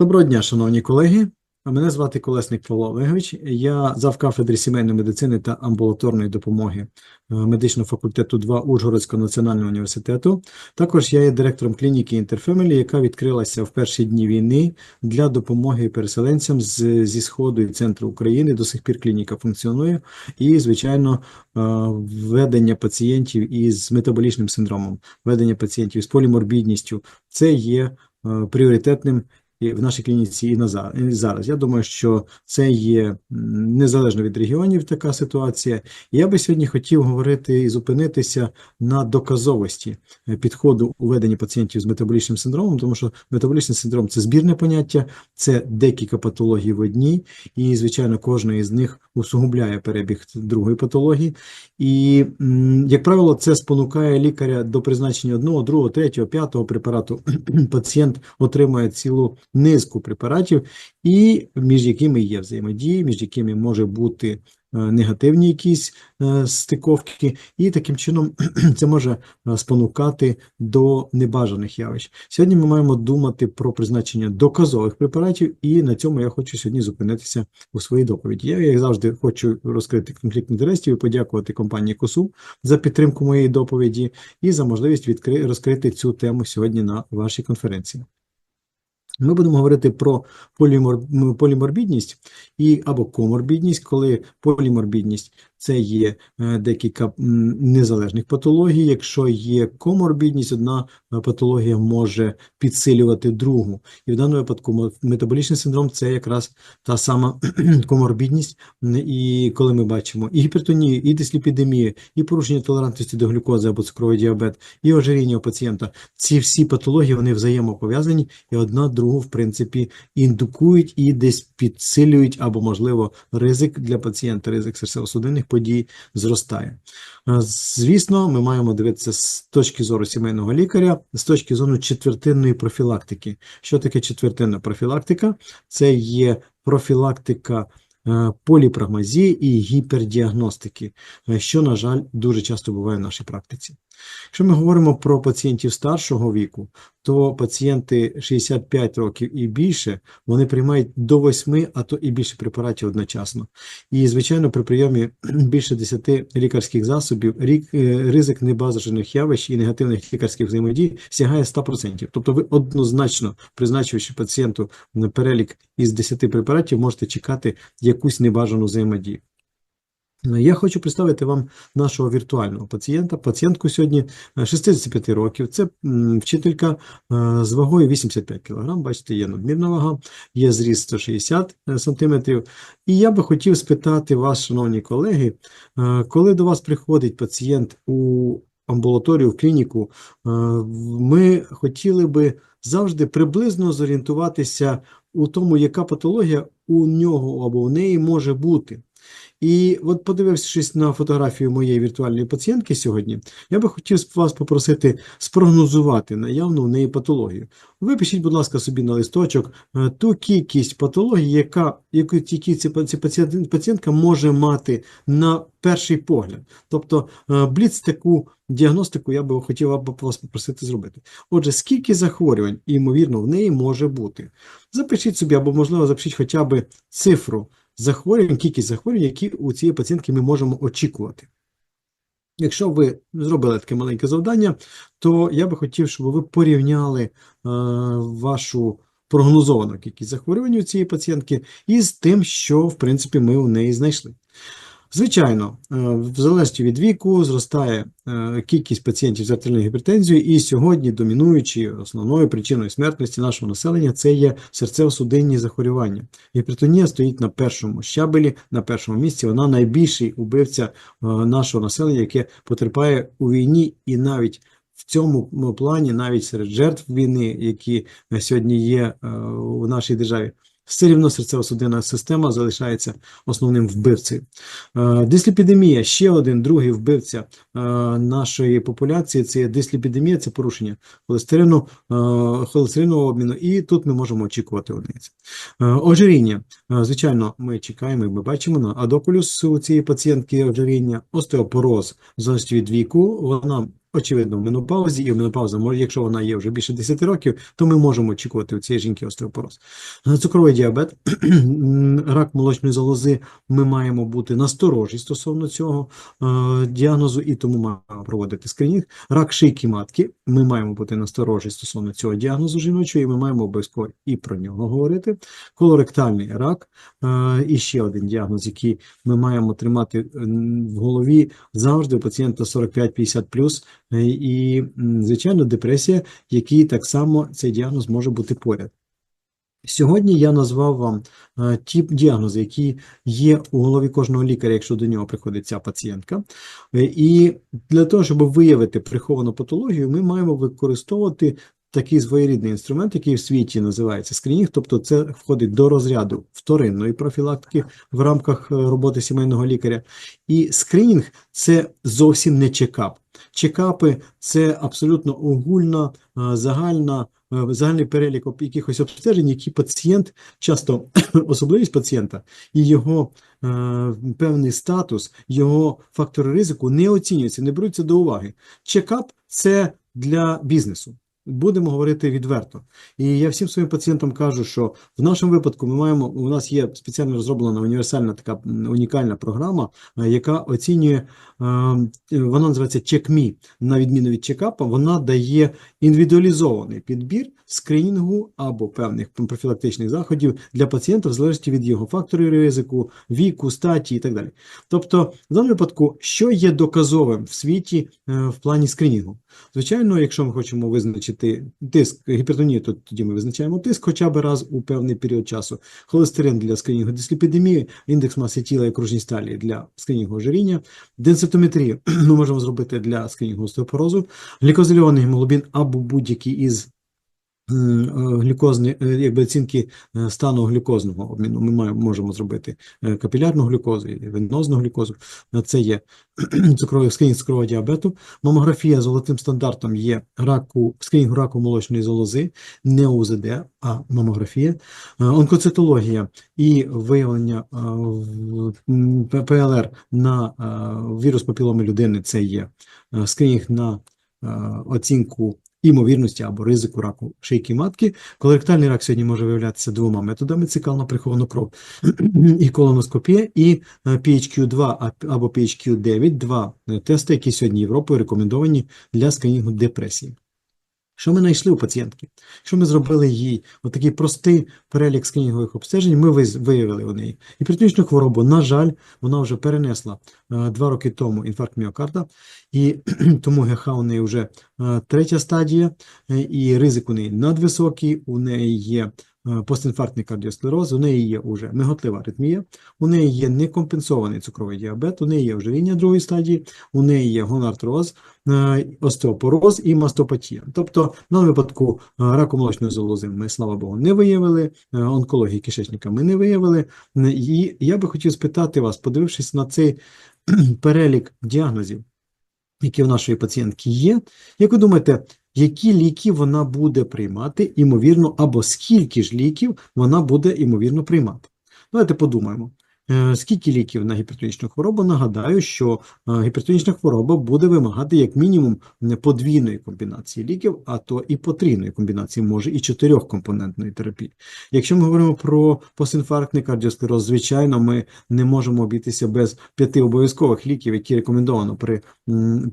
Доброго дня, шановні колеги. Мене звати Колесник Павло Олегович. Я завкафедри сімейної медицини та амбулаторної допомоги е, медичного факультету 2 Ужгородського національного університету. Також я є директором клініки Інтерфемілі, яка відкрилася в перші дні війни для допомоги переселенцям з, зі сходу і центру України. До сих пір клініка функціонує. І, звичайно, е, введення пацієнтів із метаболічним синдромом, введення пацієнтів з поліморбідністю це є е, пріоритетним в нашій клініці і зараз. Я думаю, що це є незалежно від регіонів така ситуація. Я би сьогодні хотів говорити і зупинитися на доказовості е, підходу у веденні пацієнтів з метаболічним синдромом, тому що метаболічний синдром це збірне поняття, це декілька патологій в одній, і, звичайно, кожна із них усугубляє перебіг другої патології. І, як правило, це спонукає лікаря до призначення одного, другого, третього, п'ятого препарату. Пацієнт отримує цілу низку препаратів, і між якими є взаємодії, між якими може бути е, негативні якісь е, стиковки, і таким чином це може е, спонукати до небажаних явищ. Сьогодні ми маємо думати про призначення доказових препаратів, і на цьому я хочу сьогодні зупинитися у своїй доповіді. Я, як завжди, хочу розкрити конфлікт інтересів і подякувати компанії КОСУ за підтримку моєї доповіді і за можливість відкри... розкрити цю тему сьогодні на вашій конференції. Ми будемо говорити про полімор... поліморбідність і або коморбідність, коли поліморбідність це є е, декілька незалежних патологій. Якщо є коморбідність, одна е, патологія може підсилювати другу. І в даному випадку метаболічний синдром це якраз та сама коморбідність. І коли ми бачимо і гіпертонію, і дисліпідемію, і порушення толерантності до глюкози або цукровий діабет, і ожиріння у пацієнта, ці всі патології вони взаємопов'язані, і одна другу, в принципі, індукують і десь підсилюють, або, можливо, ризик для пацієнта, ризик серцево-судинних подій зростає. Е, Звісно, ми маємо дивитися з точки зору сімейного лікаря, з точки зору четвертинної профілактики. Що таке четвертинна профілактика? Це є профілактика е, поліпрагмазії і гіпердіагностики, е, що, на жаль, дуже часто буває в нашій практиці. Якщо ми говоримо про пацієнтів старшого віку, то пацієнти 65 років і більше, вони приймають до 8, а то і більше препаратів одночасно. І, звичайно, при прийомі більше 10 лікарських засобів е, ризик небажаних явищ і негативних лікарських взаємодій сягає 100%. Тобто ви однозначно, призначивши пацієнту на перелік із 10 препаратів, можете чекати якусь небажану взаємодію. Ну, Я хочу представити вам нашого віртуального пацієнта. Пацієнтку сьогодні е, 65 років. Це вчителька е, з вагою 85 кг. Бачите, є надмірна вага, є зріст 160 см. І я би хотів спитати вас, шановні колеги, е, коли до вас приходить пацієнт у амбулаторію, в клініку, е, ми хотіли би завжди приблизно зорієнтуватися у тому, яка патологія у нього або у неї може бути. І от подивившись на фотографію моєї віртуальної пацієнтки сьогодні, я би хотів вас попросити спрогнозувати наявну в неї патологію. Випишіть, будь ласка, собі на листочок е, ту кількість патологій, яка, яку тільки ці, пацієнтка може мати на перший погляд. Тобто е, бліц таку діагностику я би хотів вас попросити зробити. Отже, скільки захворювань, ймовірно, в неї може бути? Запишіть собі, або, можливо, запишіть хоча б цифру захворювань, кількість захворювань, які у цієї пацієнтки ми можемо очікувати. Якщо ви зробили таке маленьке завдання, то я би хотів, щоб ви порівняли е, вашу прогнозовану кількість захворювань у цієї пацієнтки із тим, що, в принципі, ми у неї знайшли. Звичайно, е, в залежності від віку зростає е, кількість пацієнтів з артеріальною гіпертензією, і сьогодні домінуючою основною причиною смертності нашого населення це є серцево-судинні захворювання. Гіпертонія стоїть на першому щабелі, на першому місці. Вона найбільший убивця е, нашого населення, яке потерпає у війні, і навіть в цьому плані, навіть серед жертв війни, які сьогодні є у нашій державі. Все рівно серцево-судинна система залишається основним вбивцею. Е, Дисліпідемія ще один другий вбивця е, нашої популяції. Це дисліпідемія, це порушення холестерину, е, холестеринового обміну, і тут ми можемо очікувати одиниці. Ожиріння. Звичайно, ми чекаємо, і ми бачимо на адокулюс у цієї пацієнтки ожиріння, остеопороз в залежності від віку. Вона очевидно, в менопаузі, і в менопаузі, може, якщо вона є вже більше 10 років, то ми можемо очікувати у цієї жінки остеопороз. Е, Цукровий діабет, рак молочної залози, ми маємо бути насторожі стосовно цього е, діагнозу, і тому маємо проводити скринінг. Рак шийки матки, ми маємо бути насторожі стосовно цього діагнозу жіночого, і ми маємо обов'язково і про нього говорити. Колоректальний рак, е, і ще один діагноз, який ми маємо тримати е, в голові завжди у пацієнта 45-50+, е, і, звичайно, депресія, який так само цей діагноз може бути поряд. Сьогодні я назвав вам е, ті діагнози, які є у голові кожного лікаря, якщо до нього приходить ця пацієнтка. Е, І для того, щоб виявити приховану патологію, ми маємо використовувати такий своєрідний інструмент, який в світі називається скринінг, тобто це входить до розряду вторинної профілактики в рамках е, роботи сімейного лікаря. І скринінг це зовсім не чекап. Чекапи це абсолютно огульна, е, загальна, е, загальний перелік якихось обстежень, які пацієнт, часто особливість пацієнта і його е, певний статус, його фактори ризику не оцінюються, не беруться до уваги. Чекап це для бізнесу. Будемо говорити відверто. І я всім своїм пацієнтам кажу, що в нашому випадку ми маємо, у нас є спеціально розроблена універсальна така унікальна програма, е, яка оцінює, е, вона називається CheckMe, на відміну від чекапа, вона дає індивідуалізований підбір скринінгу або певних профілактичних заходів для пацієнта в залежності від його факторів ризику, віку, статі і так далі. Тобто, в даному випадку, що є доказовим в світі е, в плані скринінгу? Звичайно, якщо ми хочемо визначити тиск гіпертонію, то тоді ми визначаємо тиск хоча б раз у певний період часу. Холестерин для скринінгу дисліпідемії, індекс маси тіла і кружність талії для скринінгу ожиріння, денситометрію ми можемо зробити для скринінгу остеопорозу, глікозильований гемоглобін або будь-який із глюкозні, е, якби оцінки е, стану глюкозного обміну. Ми маємо, можемо зробити е, капілярну глюкозу і венозну глюкозу. Е, Це є цукровий скринінг цукрового діабету. Мамографія золотим стандартом є раку, скринінг раку молочної залози, не УЗД, а мамографія. Е, Онкоцитологія і виявлення е, ПЛР на е, вірус папіломи людини це є е, скринінг на е, оцінку імовірності або ризику раку шийки матки. Колоректальний рак сьогодні може виявлятися двома методами: цикально прихована кров і колоноскопія, і е, PHQ-2 або PHQ-9, два е, тести, які сьогодні Європою рекомендовані для скринінгу депресії. Що ми знайшли у пацієнтки? Що ми зробили їй отакий простий перелік скринінгових обстежень, ми виявили у неї І притмічну хворобу. На жаль, вона вже перенесла е, два роки тому інфаркт міокарда, і тому ГХ у неї вже е, третя стадія, е, і ризик у неї надвисокий, у неї є е, постінфарктний кардіосклероз, у неї є уже миготлива аритмія, у неї є некомпенсований цукровий діабет, у неї є ожиріння другої стадії, у неї є гонартроз, е, остеопороз і мастопатія. Тобто, даному випадку е, раку молочної залози ми, слава Богу, не виявили, онкології кишечника ми не виявили. І я би хотів спитати вас, подивившись на цей перелік діагнозів, які в нашої пацієнтки є, як ви думаєте, які ліки вона буде приймати, імовірно, або скільки ж ліків вона буде, імовірно, приймати? Давайте подумаємо. Е, Скільки ліків на гіпертонічну хворобу? Нагадаю, що е, гіпертонічна хвороба буде вимагати як мінімум подвійної комбінації ліків, а то і потрійної комбінації, може і чотирьохкомпонентної терапії. Якщо ми говоримо про постінфарктний кардіосклероз, звичайно, ми не можемо обійтися без п'яти обов'язкових ліків, які рекомендовано при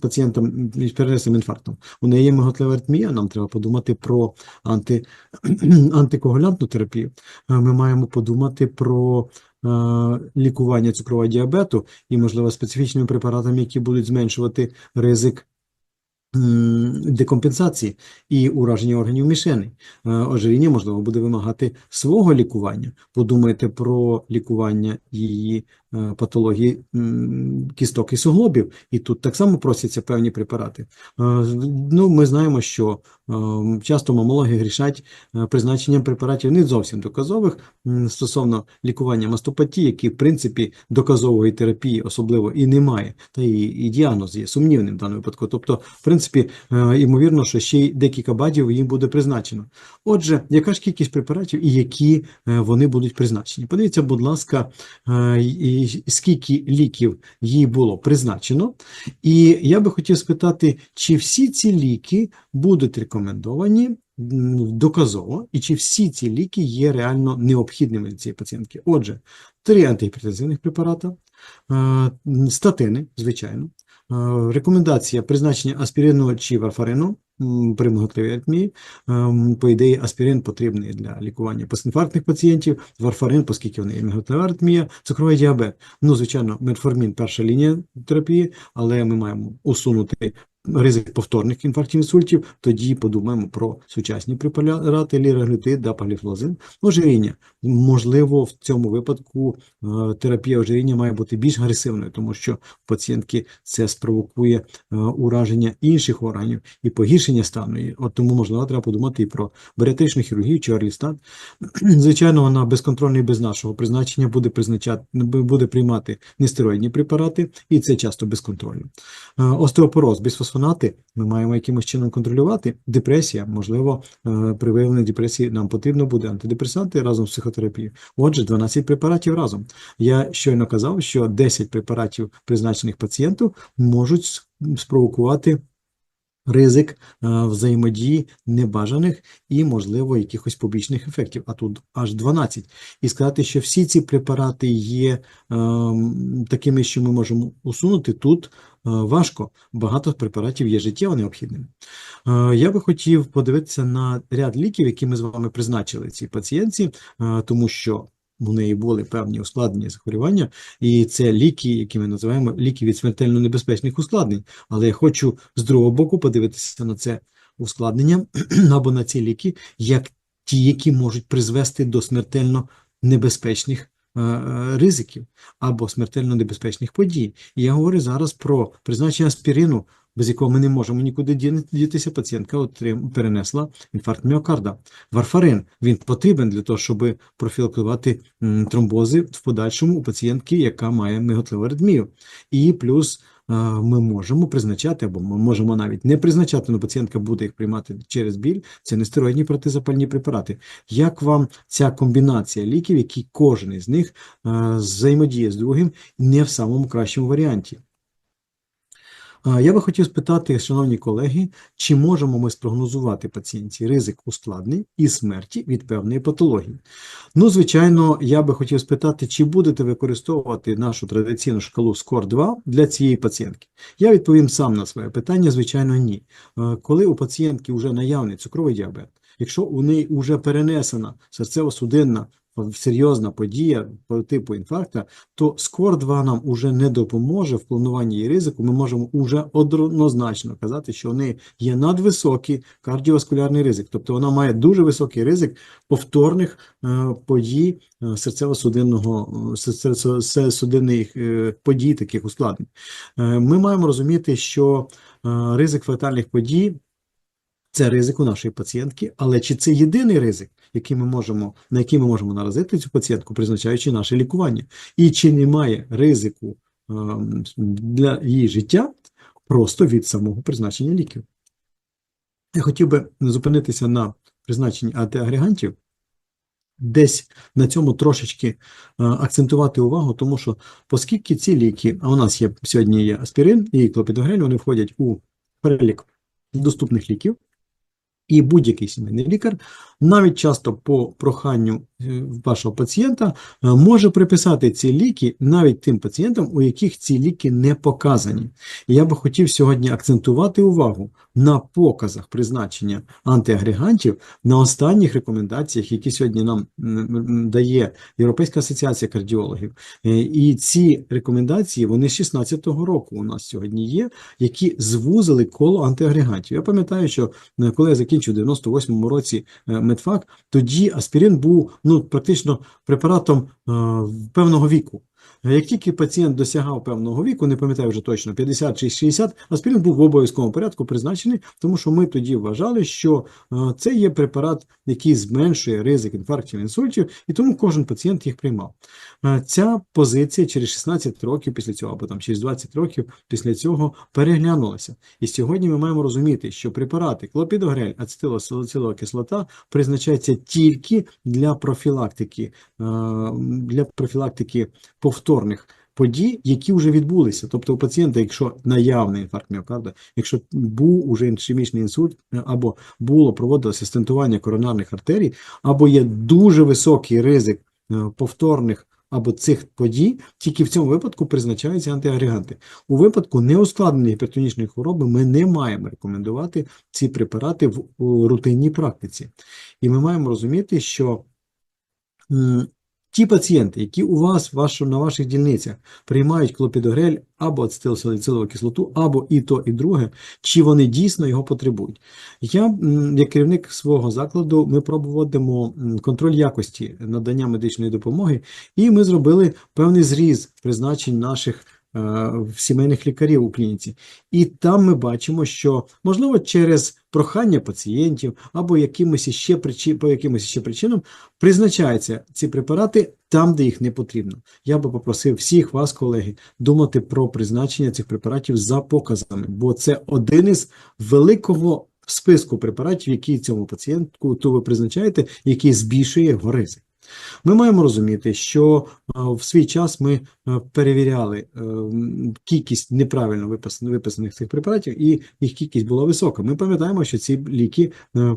пацієнтам з перенесним інфарктом. У неї є миготлива аритмія, нам треба подумати про анти, антикоагулянтну терапію. Е, Ми маємо подумати про лікування цукрового діабету і, можливо, специфічними препаратами, які будуть зменшувати ризик декомпенсації і ураження органів мішени. Е, Ожиріння, можливо, буде вимагати свого лікування. Подумайте про лікування її е, патології кісток і суглобів, і тут так само просяться певні препарати. Е, Ну, ми знаємо, що е, часто мамологи грішать е, призначенням препаратів не зовсім доказових стосовно лікування мастопатії, які, в принципі, доказової терапії особливо і немає, та і, і діагноз є сумнівним в даному випадку. Тобто, в принципі, е, ймовірно, що ще й декілька бадів їм буде призначено. Отже, яка ж кількість препаратів і які е, вони будуть призначені? Подивіться, будь ласка, е, і скільки ліків їй було призначено. І я би хотів спитати, чи всі ці ліки будуть рекомендовані доказово, і чи всі ці ліки є реально необхідними для цієї пацієнтки. Отже, три антигіпертензивних препарата, е, статини, звичайно, рекомендація призначення аспірину чи варфарину при миготливій аритмії. Ем, По ідеї, аспірин потрібний для лікування постінфарктних пацієнтів, варфарин, оскільки вони є миготлива аритмія, цукровий діабет. Ну, звичайно, метформін перша лінія терапії, але ми маємо усунути ризик повторних інфарктів інсультів, тоді подумаємо про сучасні препарати, ліраглютид, дапагліфлозин. Ожиріння. Можливо, в цьому випадку е, терапія ожиріння має бути більш агресивною, тому що пацієнтки це спровокує е, ураження інших органів і погіршення стану. От тому, можливо, треба подумати і про баріатричну хірургію чи орлістат. Звичайно, вона безконтрольна і без нашого призначення буде призначати, буде приймати нестероїдні препарати, і це часто безконтрольно. Е, Остеопороз, бісфосфонати ми маємо якимось чином контролювати. Депресія, можливо, е, при виявленні депресії нам потрібно буде антидепресанти разом з психотерапією. Отже, 12 препаратів разом. Я щойно казав, що 10 препаратів, призначених пацієнту, можуть спровокувати ризик е, взаємодії небажаних і, можливо, якихось побічних ефектів, а тут аж 12. І сказати, що всі ці препарати є ем, такими, що ми можемо усунути, тут е, важко. Багато препаратів є життєво необхідними. Е, Я би хотів подивитися на ряд ліків, які ми з вами призначили цій пацієнтці, е, тому що у неї були певні ускладнення захворювання, і це ліки, які ми називаємо ліки від смертельно небезпечних ускладнень. Але я хочу з другого боку подивитися на це ускладнення або на ці ліки, як ті, які можуть призвести до смертельно небезпечних е, е, ризиків або смертельно небезпечних подій. І я говорю зараз про призначення аспірину, без якого ми не можемо нікуди ді- дітися. Пацієнтка отрим- перенесла інфаркт міокарда. Варфарин він потрібен для того, щоб профілактувати тромбози в подальшому у пацієнтки, яка має миготливу аритмію. І плюс ми можемо призначати, або ми можемо навіть не призначати, але пацієнтка буде їх приймати через біль. Це нестероїдні протизапальні препарати. Як вам ця комбінація ліків, які кожен із них взаємодіє з другим, не в самому кращому варіанті? Я би хотів спитати, шановні колеги, чи можемо ми спрогнозувати пацієнтці ризик ускладнень і смерті від певної патології? Ну, звичайно, я би хотів спитати, чи будете використовувати нашу традиційну шкалу SCORE-2 для цієї пацієнтки? Я відповім сам на своє питання, звичайно, ні. Е, Коли у пацієнтки вже наявний цукровий діабет, якщо у неї вже перенесена серцево-судинна серйозна подія по типу інфаркта, то SCORE-2 нам уже не допоможе в плануванні її ризику. Ми можемо уже однозначно казати, що в неї є надвисокий кардіоваскулярний ризик, тобто вона має дуже високий ризик повторних е, подій е, серцево-судинного е, серцево-судинних е, подій, таких ускладнень. Ми маємо розуміти, що ризик фатальних подій це ризик у нашої пацієнтки, але чи це єдиний ризик, який ми можемо, на який ми можемо наразити цю пацієнтку, призначаючи наше лікування? І чи немає ризику ем, для її життя просто від самого призначення ліків? Я хотів би зупинитися на призначенні антиагрегантів, десь на цьому трошечки е, акцентувати увагу, тому що оскільки ці ліки, а у нас є сьогодні є аспірин і клопідогрель, вони входять у перелік доступних ліків, і будь-який сімейний лікар, навіть часто по проханню вашого пацієнта, е, може приписати ці ліки навіть тим пацієнтам, у яких ці ліки не показані. Я би хотів сьогодні акцентувати увагу на показах призначення антиагрегантів, на останніх рекомендаціях, які сьогодні нам дає Європейська асоціація кардіологів. Е, І ці рекомендації, вони з 16-го року у нас сьогодні є, які звузили коло антиагрегантів. Я пам'ятаю, що е, коли я закінчив у 98-му році медфак, тоді аспірин був ну, практично препаратом е, певного віку. Як тільки пацієнт досягав певного віку, не пам'ятаю вже точно, 50 чи 60, аспірин був в обов'язковому порядку призначений, тому що ми тоді вважали, що е, це є препарат, який зменшує ризик інфарктів, інсультів, і тому кожен пацієнт їх приймав. Е, Ця позиція через 16 років після цього, або там через 20 років після цього переглянулася. І сьогодні ми маємо розуміти, що препарати клопідогрель, ацетилсалицилова кислота призначаються тільки для профілактики, е, для профілактики повторного повторних подій, які вже відбулися. Тобто у пацієнта, якщо наявний інфаркт міокарда, якщо був уже ішемічний інсульт, е, або було проводилося стентування коронарних артерій, або є дуже високий ризик е, повторних або цих подій, тільки в цьому випадку призначаються антиагреганти. У випадку неускладненої гіпертонічної хвороби ми не маємо рекомендувати ці препарати в рутинній практиці. І ми маємо розуміти, що ті пацієнти, які у вас вашу, на ваших дільницях приймають клопідогрель або ацетилсаліцилову кислоту, або і то, і друге, чи вони дійсно його потребують. Я, як керівник свого закладу, ми проводимо контроль якості надання медичної допомоги, і ми зробили певний зріз призначень наших сімейних лікарів у клініці. І там ми бачимо, що можливо через прохання пацієнтів або якимось іще причи, по якимось іще причинам призначаються ці препарати там, де їх не потрібно. Я би попросив всіх вас, колеги, думати про призначення цих препаратів за показами, бо це один із великого списку препаратів, які цьому пацієнтку то ви призначаєте, який збільшує його ризик. Ми маємо розуміти, що е, в свій час ми е, перевіряли е, кількість неправильно випис- виписаних цих препаратів, і їх кількість була висока. Ми пам'ятаємо, що ці ліки,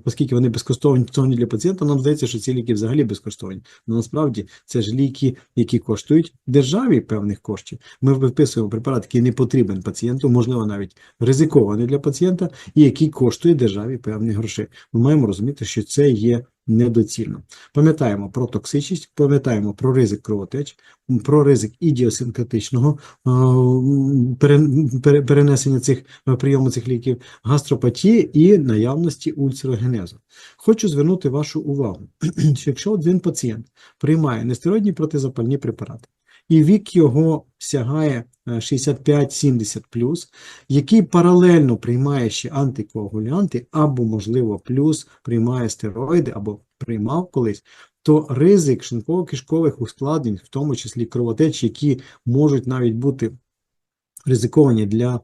оскільки вони безкоштовні для пацієнта, нам здається, що ці ліки взагалі безкоштовні. Але насправді це ж ліки, які коштують державі певних коштів. Ми виписуємо препарат, який не потрібен пацієнту, можливо, навіть ризикований для пацієнта, і який коштує державі певних грошей. Ми маємо розуміти, що це є недоцільно. Пам'ятаємо про токсичність, пам'ятаємо про ризик кровотеч, про ризик ідіосинкретичного е, перенесення цих е, прийому цих ліків, гастропатії і наявності ульцерогенезу. Хочу звернути вашу увагу, що якщо один пацієнт приймає нестероїдні протизапальні препарати, і вік його сягає е, 65-70+, який паралельно приймає ще антикоагулянти, або, можливо, плюс приймає стероїди, або приймав колись, то ризик шинково кишкових ускладнень, в тому числі кровотеч, які можуть навіть бути ризиковані для, е,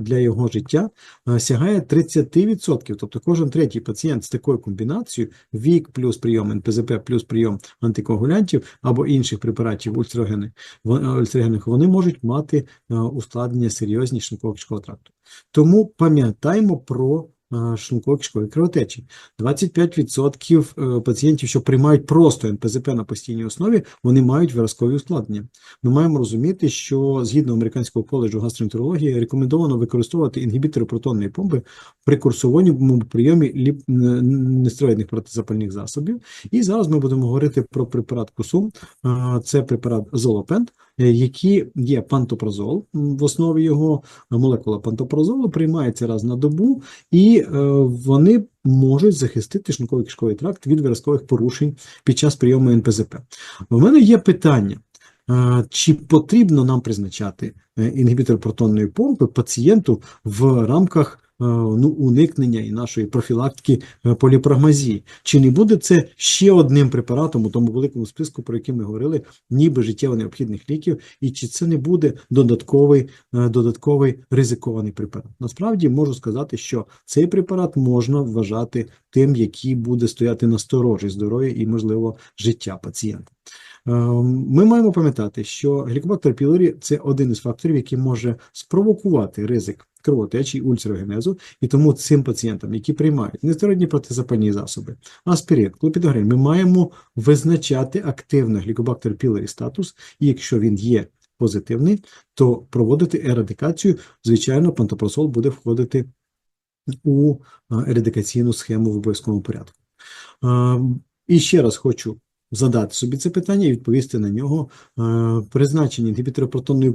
для його життя, е, сягає 30%. Тобто кожен третій пацієнт з такою комбінацією вік плюс прийом НПЗП плюс прийом антикоагулянтів або інших препаратів ультрагени, ультрагенних, вони можуть мати е, ускладнення серйозні шлунково-кишкового тракту. Тому пам'ятаємо про шлунково-кишкові кровотечі. 25% е, пацієнтів, що приймають просто НПЗП на постійній основі, вони мають виразкові ускладнення. Ми маємо розуміти, що згідно Американського коледжу гастроентерології рекомендовано використовувати інгібітори протонної помпи при курсовому прийомі ліп- нестероїдних протизапальних засобів. І зараз ми будемо говорити про препарат Кусум. Е, Це препарат Золопент, е, який є пантопразол. М, В основі його молекула пантопразолу приймається раз на добу, і е, вони можуть захистити шлунковий кишковий тракт від виразкових порушень під час прийому НПЗП. У мене є питання. Е, Чи потрібно нам призначати е, інгібітор протонної помпи пацієнту в рамках е, ну, уникнення і нашої профілактики е, поліпрагмазії? Чи не буде це ще одним препаратом у тому великому списку, про який ми говорили, ніби життєво необхідних ліків, і чи це не буде додатковий, е, додатковий ризикований препарат? Насправді можу сказати, що цей препарат можна вважати тим, який буде стояти на сторожі здоров'я і, можливо, життя пацієнта. Е, Ми маємо пам'ятати, що глікобактер пілорі – це один із факторів, який може спровокувати ризик кровотечі, ульцерогенезу, і тому цим пацієнтам, які приймають нестероїдні протизапальні засоби, аспірин, клопідогрель, ми маємо визначати активно глікобактер пілорі статус, і якщо він є позитивний, то проводити ерадикацію. Звичайно, пантопросол буде входити у е, ерадикаційну схему в обов'язковому порядку. Е, І ще раз хочу задати собі це питання і відповісти на нього. Е, Призначення інгібітора протонної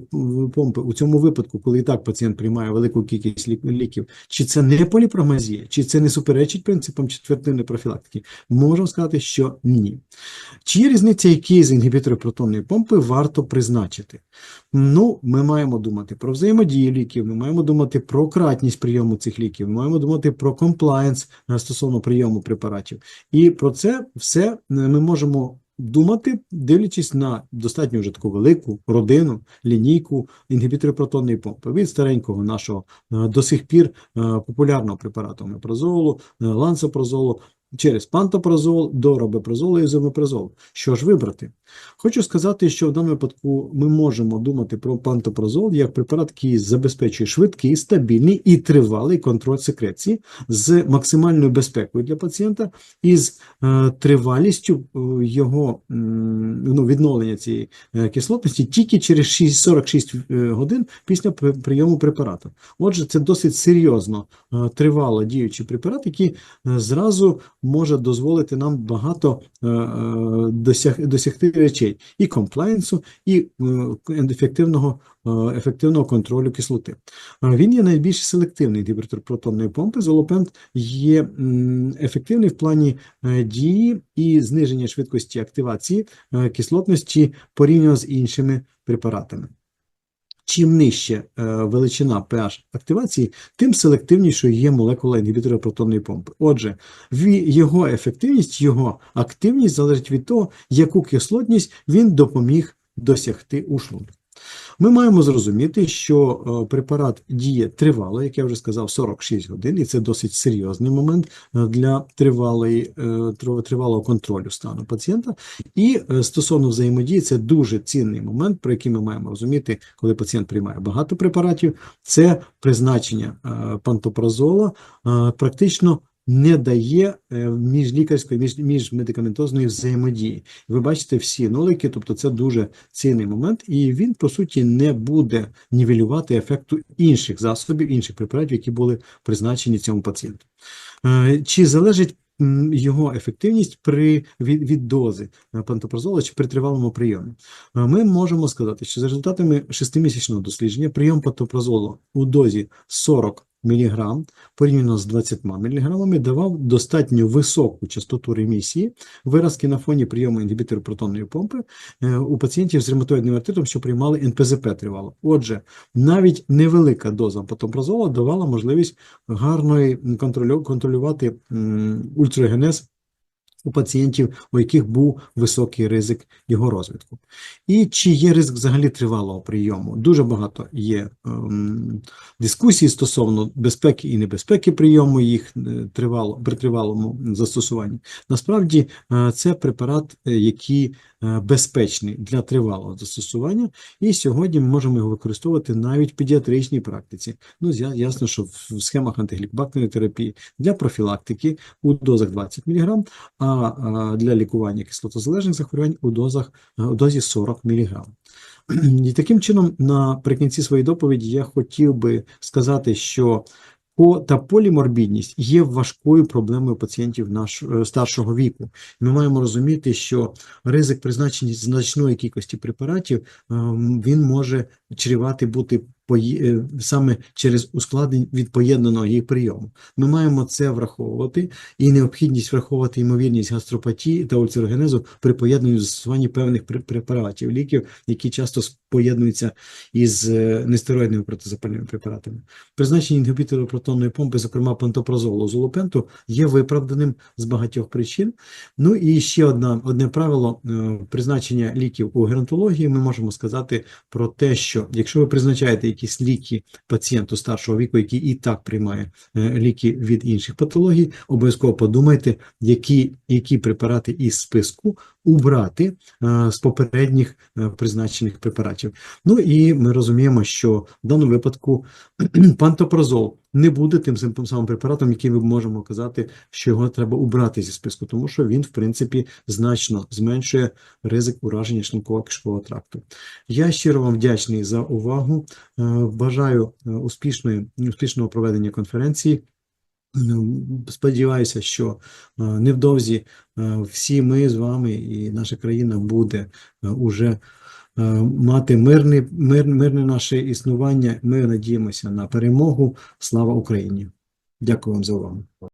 помпи у цьому випадку, коли і так пацієнт приймає велику кількість ліків, чи це не поліпромазія, чи це не суперечить принципам четвертинної профілактики, можемо сказати, що ні. Чи є різниця, які з інгібіторів протонної помпи варто призначити? Ну, ми маємо думати про взаємодію ліків, ми маємо думати про кратність прийому цих ліків, ми маємо думати про комплаєнс е, стосовно прийому препаратів. І про це все е, ми можемо думати, дивлячись на достатньо вже таку велику родину, лінійку інгібіторів протонної помпи від старенького нашого е, до сих пір е, популярного препарату мепрозолу, е, лансопрозолу, через пантопрозол до робепрозолу і ізомепразолу. Що ж вибрати? Хочу сказати, що в даному випадку ми можемо думати про пантопрозол як препарат, який забезпечує швидкий, стабільний і тривалий контроль секреції з максимальною безпекою для пацієнта і з е, тривалістю е, його ну, відновлення цієї е, кислотності тільки через 6, 46 е, годин після прийому препарату. Отже, це досить серйозно тривало діючий препарат, який зразу може дозволити нам багато е, е, досяг, досягти речей і комплаєнсу, і е, ефективного, ефективного контролю кислоти. Він є найбільш селективний інгібітор протонної помпи. Золопент є ефективний в плані дії і зниження швидкості активації кислотності порівняно з іншими препаратами. Чим нижче е, величина pH активації, тим селективнішою є молекула інгібітора протонної помпи. Отже, його ефективність, його активність залежить від того, яку кислотність він допоміг досягти у шлунку. Ми маємо зрозуміти, що е, препарат діє тривало, як я вже сказав, 46 годин, і це досить серйозний момент е, для тривалої, е, тривалого контролю стану пацієнта. І стосовно взаємодії, це дуже цінний момент, про який ми маємо розуміти, коли пацієнт приймає багато препаратів. Це призначення пантопразола практично не дає е, міжлікарської, між, міжмедикаментозної взаємодії. Ви бачите всі нолики, тобто це дуже цінний момент, і він, по суті, не буде нівелювати ефекту інших засобів, інших препаратів, які були призначені цьому пацієнту. Е, Чи залежить його ефективність при від, від дози е, пантопразола чи при тривалому прийомі? Ми можемо сказати, що за результатами шестимісячного дослідження прийом пантопразолу у дозі 40 мг порівняно з 20 мг давав достатньо високу частоту ремісії виразки на фоні прийому інгібітору протонної помпи е, у пацієнтів з ревматоїдним артритом, що приймали НПЗП тривало. Отже, навіть невелика доза потомпрозола давала можливість гарної контролю, контролювати ультрагенез у пацієнтів, у яких був високий ризик його розвитку. І чи є ризик взагалі тривалого прийому? Дуже багато є ем, дискусій стосовно безпеки і небезпеки прийому їх е, тривало, при тривалому застосуванні. Насправді е, це препарат, е, який безпечний для тривалого застосування, і сьогодні ми можемо його використовувати навіть в педіатричній практиці. Ну, ясно, що в схемах антиглікобактерної терапії для профілактики у дозах 20 мг, а а для лікування кислотозалежних захворювань у дозах е, у дозі 40 мг. І таким чином, наприкінці своєї доповіді, я хотів би сказати, що по та поліморбідність є важкою проблемою пацієнтів наш, е, старшого віку. Ми маємо розуміти, що ризик призначення значної кількості препаратів ем, він може чрівати бути е, саме через ускладнень від поєднаного їх прийому. Ми маємо це враховувати і необхідність враховувати ймовірність гастропатії та ульцерогенезу при поєднанні застосуванні певних препаратів, ліків, які часто поєднуються із е, нестероїдними протизапальними препаратами. Призначення інгібітора протонної помпи, зокрема пантопразолу, золопенту, є виправданим з багатьох причин. Ну і ще одна, одне правило е, призначення ліків у геронтології. Ми можемо сказати про те, що якщо ви призначаєте якісь ліки пацієнту старшого віку, який і так приймає е, ліки від інших патологій, обов'язково подумайте, які, які препарати із списку убрати е, з попередніх е, призначених препаратів. Ну і ми розуміємо, що в даному випадку пантопрозол не буде тим самим препаратом, який ми можемо казати, що його треба убрати зі списку, тому що він, в принципі, значно зменшує ризик ураження шлунково-кишкового тракту. Я щиро вам вдячний за увагу. Е, Бажаю е, успішної, успішного проведення конференції. Сподіваюся, що е, невдовзі е, всі ми з вами і наша країна буде е, уже е, мати мирне, мир, мирне наше існування. Ми надіємося на перемогу. Слава Україні! Дякую вам за увагу.